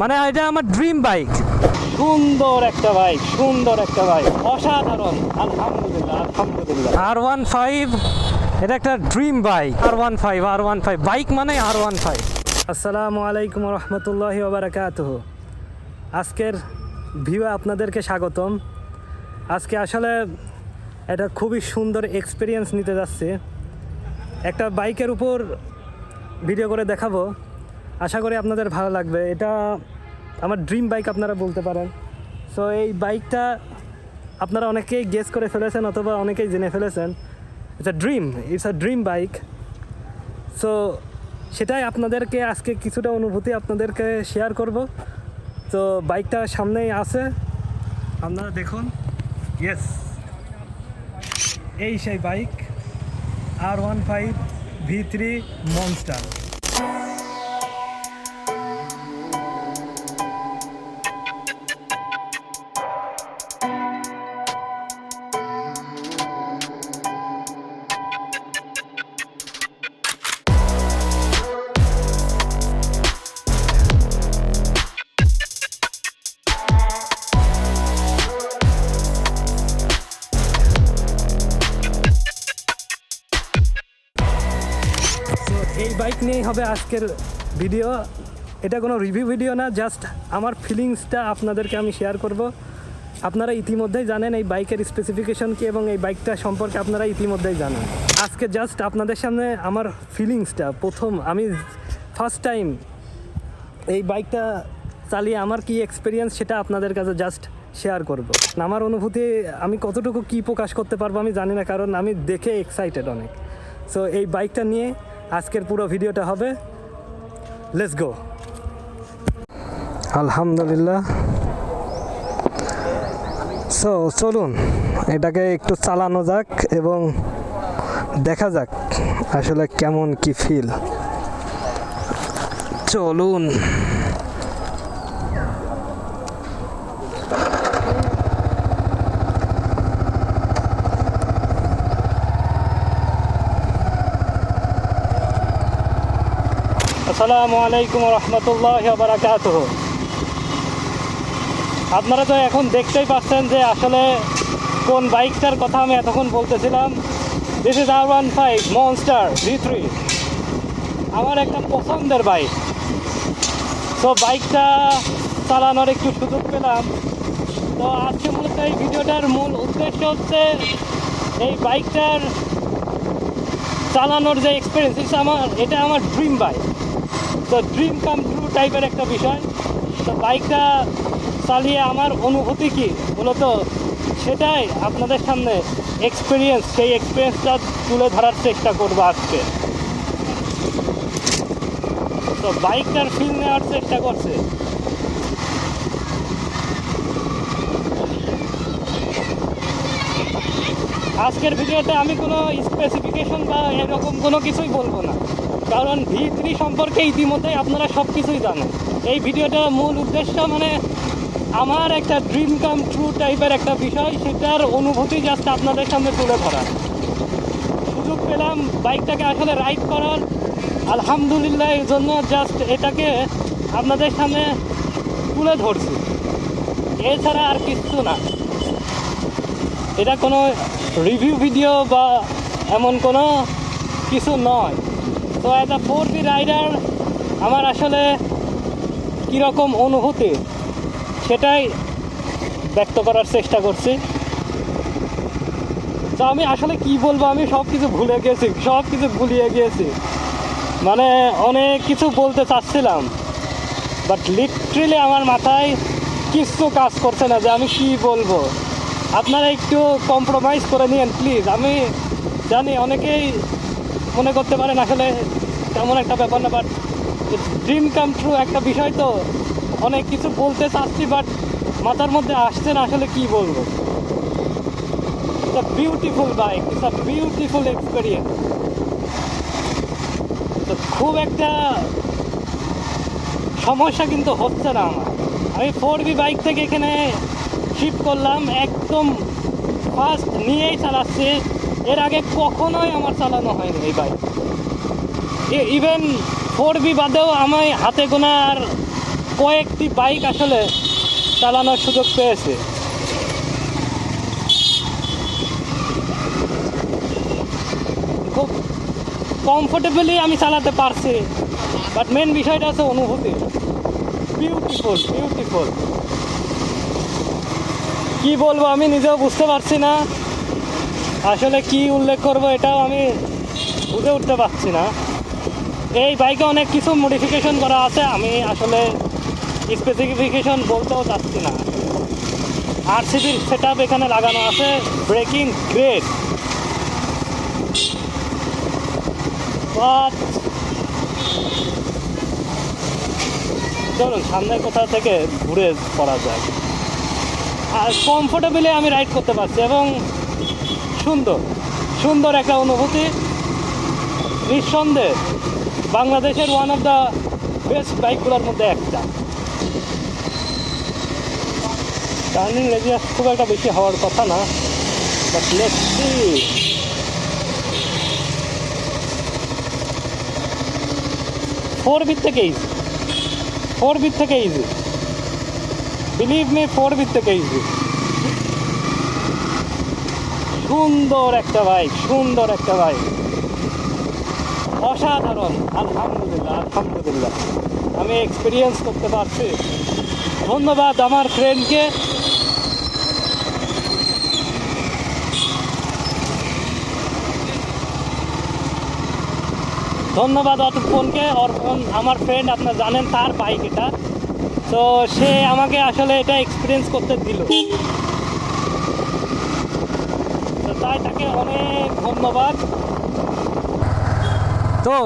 মানে এটা আমার ড্রিম বাইক সুন্দর একটা বাইক সুন্দর একটা বাইক অসাধারণ। আলহামদুলিল্লাহ আলহামদুলিল্লাহ। আর ওয়ান ফাইভ এটা একটা dream bike R one five R one five bike মানে আর ওয়ান ফাইভ আসসালামু আলাইকুম রহমতুল্লাহ ওবরাকাতুহ। আজকের ভিউ আপনাদেরকে স্বাগতম। আজকে আসলে এটা খুবই সুন্দর এক্সপিরিয়েন্স নিতে যাচ্ছে। একটা বাইকের উপর ভিডিও করে দেখাবো। আশা করি আপনাদের ভালো লাগবে। এটা আমার ড্রিম বাইক আপনারা বলতে পারেন। সো এই বাইকটা আপনারা অনেকেই গেস করে ফেলেছেন অথবা অনেকেই জেনে ফেলেছেন। It's a dream it's a dream bike so সেটাই আপনাদেরকে আজকে কিছুটা অনুভূতি আপনাদেরকে শেয়ার করব। তো বাইকটা সামনেই আছে। আপনারা দেখুন। ইয়েস এই সেই bike R one five V three monster এই বাইক নিয়েই হবে আজকের ভিডিও। এটা কোনো রিভিউ ভিডিও না, জাস্ট আমার ফিলিংসটা আপনাদেরকে আমি শেয়ার করব। আপনারা ইতিমধ্যেই জানেন এই বাইকের স্পেসিফিকেশন কি এবং এই বাইকটা সম্পর্কে আপনারা ইতিমধ্যেই জানেন। আজকে জাস্ট আপনাদের সামনে আমার ফিলিংসটা, প্রথম আমি ফার্স্ট টাইম এই বাইকটা চালিয়ে আমার কি এক্সপিরিয়েন্স সেটা আপনাদের কাছে জাস্ট শেয়ার করব। আমার অনুভূতি, আমি কতটুকু কি প্রকাশ করতে পারব আমি জানি না, কারণ আমি দেখে এক্সাইটেড অনেক। সো এই বাইকটা নিয়ে আজকের পুরো ভিডিওটা হবে। লেটস গো আলহামদুলিল্লাহ। সো চলুন, এটাকে একটু চালানো যাক এবং দেখা যাক আসলে কেমন কি ফিল চলুন। আসসালামু আলাইকুম রহমতুল্লাহ বারাকাতুহ। আপনারা তো এখন দেখতেই পাচ্ছেন যে আসলে কোন বাইকটার কথা আমি এতক্ষণ বলতেছিলাম। This is R one five monster V three আমার একটা পছন্দের বাইক। তো বাইকটা চালানোর একটু সুযোগ পেলাম। তো আজকে মূলত এই ভিডিওটার মূল উদ্দেশ্য হচ্ছে এই বাইকটার চালানোর যে এক্সপিরিয়েন্স আমার, এটা আমার ড্রিম বাইক তো ড্রিম কাম ট্রু টাইপের একটা বিষয়। তো বাইকটা চালিয়ে আমার অনুভূতি কি মূলত সেটাই আপনাদের সামনে এক্সপিরিয়েন্স সেই এক্সপিরিয়েন্সটা তুলে ধরার চেষ্টা করব আজকে। তো বাইকটার ফিল নেওয়ার চেষ্টা করছে। আজকের ভিডিওতে আমি কোনো স্পেসিফিকেশন বা এরকম কোনো কিছুই বলব না। কারণ ভি থ্রি সম্পর্কে ইতিমধ্যেই আপনারা সব কিছুই জানেন। এই ভিডিওটার মূল উদ্দেশ্য মানে আমার একটা ড্রিম কাম ট্রু টাইপের একটা বিষয়, সেটার অনুভূতি জাস্ট আপনাদের সামনে তুলে ধরা সুযোগ পেলাম বাইকটাকে আসলে রাইড করার। আলহামদুলিল্লাহ এর জন্য জাস্ট এটাকে আপনাদের সামনে তুলে ধরছি। এছাড়া আর কিচ্ছু না। এটা কোনো রিভিউ ভিডিও বা এমন কোনো কিছু নয়। তো as a four B rider আমার আসলে কীরকম অনুভূতি, সেটাই ব্যক্ত করার চেষ্টা করছি। তো আমি আসলে কি বলব, আমি সব কিছু ভুলে গেছি, সব কিছু ভুলিয়ে গিয়েছি মানে অনেক কিছু বলতে চাচ্ছিলাম বাট লিটারেলি আমার মাথায় কিছু কাজ করছে না যে আমি কি বলব। আপনারা একটু কম্প্রোমাইজ করে নিন প্লিজ আমি জানি অনেকেই মনে করতে পারেন আসলে তেমন একটা ব্যাপার না বাট ড্রিম কাম ট্রু একটা বিষয় তো। অনেক কিছু বলতে চাচ্ছি বাট মাথার মধ্যে আসছে না আসলে কি বলব। It's a beautiful bike it's a beautiful experience তো খুব একটা সমস্যা কিন্তু হচ্ছে না আমার। আমি ফোর বি বাইক থেকে এখানে শিফট করলাম, একদম ফার্স্ট নিয়েই চালাচ্ছি। এর আগে কখনোই আমার চালানো হয়নি এই বাইক ইভেন ফোর বি বাদেও আমি হাতে গোনার কয়েকটি বাইক আসলে চালানোর সুযোগ পেয়েছে। খুব কমফোর্টেবলি আমি চালাতে পারছি বাট মেন বিষয়টা হচ্ছে অনুভূতি। বিউটিফুল বিউটিফুল কি বলব আমি নিজেও বুঝতে পারছি না। আসলে কি উল্লেখ করব এটাও আমি বুঝে উঠতে পারছি না। এই বাইকে অনেক কিছু মডিফিকেশন করা আছে। আমি আসলে স্পেসিফিকেশন বলতেও চাচ্ছি না। আর সিবির সেট এখানে লাগানো আছে ব্রেকিং গ্রেড চলুন, সামনের কোথা থেকে ঘুরে পড়া যায় আর কমফোর্টেবলি আমি রাইড করতে পারছি এবং সুন্দর সুন্দর একটা অনুভূতি। নিঃসন্দেহে। বাংলাদেশের ওয়ান অফ দ্য বেস্ট বাইকগুলোর মধ্যে একটা। টার্নিং রেডিয়াস খুব একটা বেশি হওয়ার কথা না বাট লেটস ফোর বিট থেকে ইজি ফোর বিট থেকে easy believe me four beat থেকে ইজি সুন্দর একটা বাইক সুন্দর একটা বাইক অসাধারণ। আলহামদুলিল্লাহ আলহামদুলিল্লাহ। আমি এক্সপিরিয়েন্স করতে পারছি। ধন্যবাদ আমার ফ্রেন্ডকে ধন্যবাদ অর্পণকে। অর্পণ আমার ফ্রেন্ড আপনার জানেন তার বাইক এটা। তো সে আমাকে আসলে এটা এক্সপিরিয়েন্স করতে দিল। তো তাই তাকে অনেক ধন্যবাদ। তো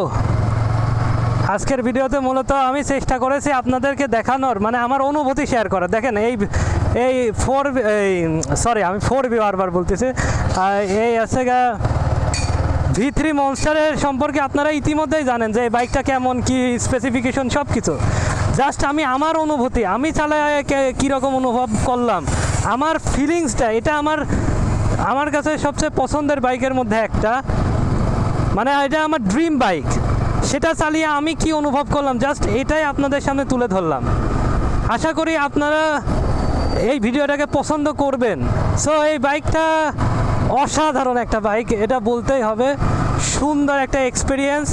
আজকের ভিডিওতে মূলত আমি চেষ্টা করেছি আপনাদেরকে দেখানোর মানে আমার অনুভূতি শেয়ার করা দেখেন, এই এই ফোর এই সরি আমি ফোর বি বারবার বলতেছি এই আছে গা ভি থ্রি মনস্টারের সম্পর্কে আপনারা ইতিমধ্যেই জানেন যে এই বাইকটা কেমন, কি স্পেসিফিকেশন সব কিছু জাস্ট আমি আমার অনুভূতি, আমি চালায় কীরকম অনুভব করলাম, আমার ফিলিংসটা এটা আমার আমার কাছে সবচেয়ে পছন্দের বাইকের মধ্যে একটা। মানে এটা আমার ড্রিম বাইক সেটা চালিয়ে আমি কি অনুভব করলাম? জাস্ট এটাই আপনাদের সামনে তুলে ধরলাম। আশা করি আপনারা এই ভিডিওটাকে পছন্দ করবেন। সো এই বাইকটা অসাধারণ একটা বাইক এটা বলতেই হবে, সুন্দর একটা এক্সপিরিয়েন্স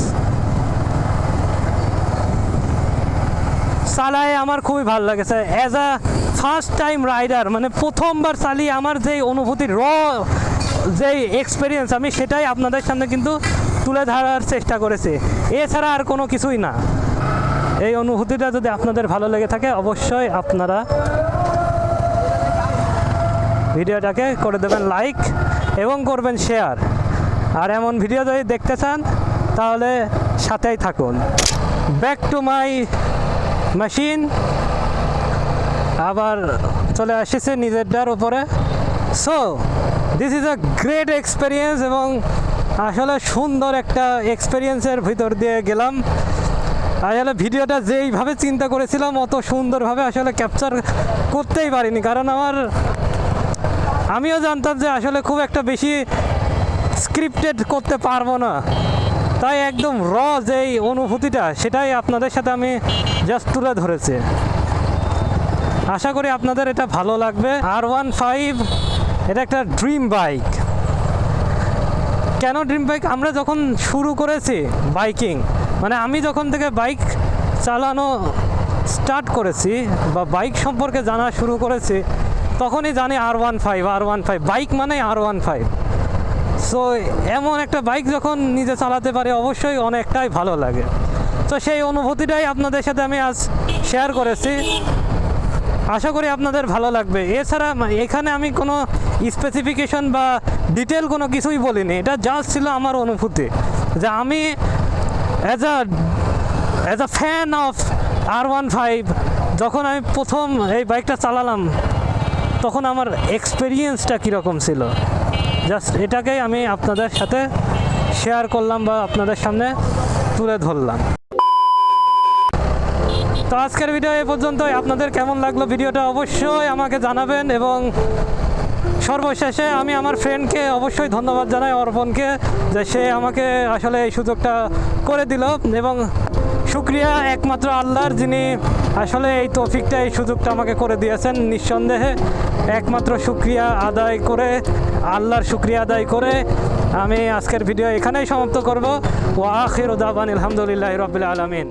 চালায় আমার খুবই ভালো লাগেছে as a first time rider মানে প্রথমবার চালিয়ে আমার যেই অনুভূতি র যেই এক্সপিরিয়েন্স আমি সেটাই আপনাদের সামনে কিন্তু তুলে ধরার চেষ্টা করেছি। এছাড়া আর কোনো কিছুই না। এই অনুভূতিটা যদি আপনাদের ভালো লেগে থাকে, অবশ্যই আপনারা ভিডিওটাকে করে দেবেন লাইক এবং করবেন শেয়ার আর এমন ভিডিও যদি দেখতে চান, তাহলে সাথেই থাকুন। ব্যাক টু মাই মেশিন আবার চলে আসছে নিজেরটার উপরে। So this is a great experience এবং আসলে সুন্দর একটা এক্সপিরিয়েন্সের ভিতর দিয়ে গেলাম। আসলে ভিডিওটা যেইভাবে চিন্তা করেছিলাম, অত সুন্দরভাবে আসলে ক্যাপচার করতেই পারিনি। কারণ আমার, আমিও জানতাম যে আসলে খুব একটা বেশি স্ক্রিপ্টেড করতে পারব না। তাই একদম র যেই অনুভূতিটা, সেটাই আপনাদের সাথে আমি জাস্ট তুলে ধরেছি। আশা করি আপনাদের এটা ভালো লাগবে। আর ওয়ান ফাইভ এটা একটা ড্রিম বাইক কেন ড্রিম বাইক আমরা যখন শুরু করেছি বাইকিং মানে আমি যখন থেকে বাইক চালানো স্টার্ট করেছি বা বাইক সম্পর্কে জানা শুরু করেছি, তখনই জানি R one five R one five bike মানে আর ওয়ান ফাইভ সো এমন একটা বাইক যখন নিজে চালাতে পারি, অবশ্যই অনেকটাই ভালো লাগে। তো সেই অনুভূতিটাই আপনাদের সাথে আমি আজ শেয়ার করেছি। আশা করি আপনাদের ভালো লাগবে। এছাড়া এখানে আমি কোনো স্পেসিফিকেশন বা ডিটেল কোনো কিছুই বলিনি। এটা জাস্ট ছিল আমার অনুভূতি যে আমি as a as a fan of R one five যখন আমি প্রথম এই বাইকটা চালালাম, তখন আমার এক্সপিরিয়েন্সটা কীরকম ছিল? জাস্ট এটাকেই আমি আপনাদের সাথে শেয়ার করলাম বা আপনাদের সামনে তুলে ধরলাম। তো আজকের ভিডিও এ পর্যন্তই। আপনাদের কেমন লাগল ভিডিওটা অবশ্যই আমাকে জানাবেন এবং সর্বশেষে আমি আমার ফ্রেন্ডকে অবশ্যই ধন্যবাদ জানাই, অর্পণকে, যে সে আমাকে আসলে এই সুযোগটা করে দিল এবং শুক্রিয়া একমাত্র আল্লাহর যিনি আসলে এই তৌফিকটা, এই সুযোগটা আমাকে করে দিয়েছেন নিঃসন্দেহে। একমাত্র শুক্রিয়া আদায় করে, আল্লাহর শুক্রিয়া আদায় করে আমি আজকের ভিডিও এখানেই সমাপ্ত করব। ও আখির উদাবান আলহামদুলিল্লাহ রবিল আলমিন।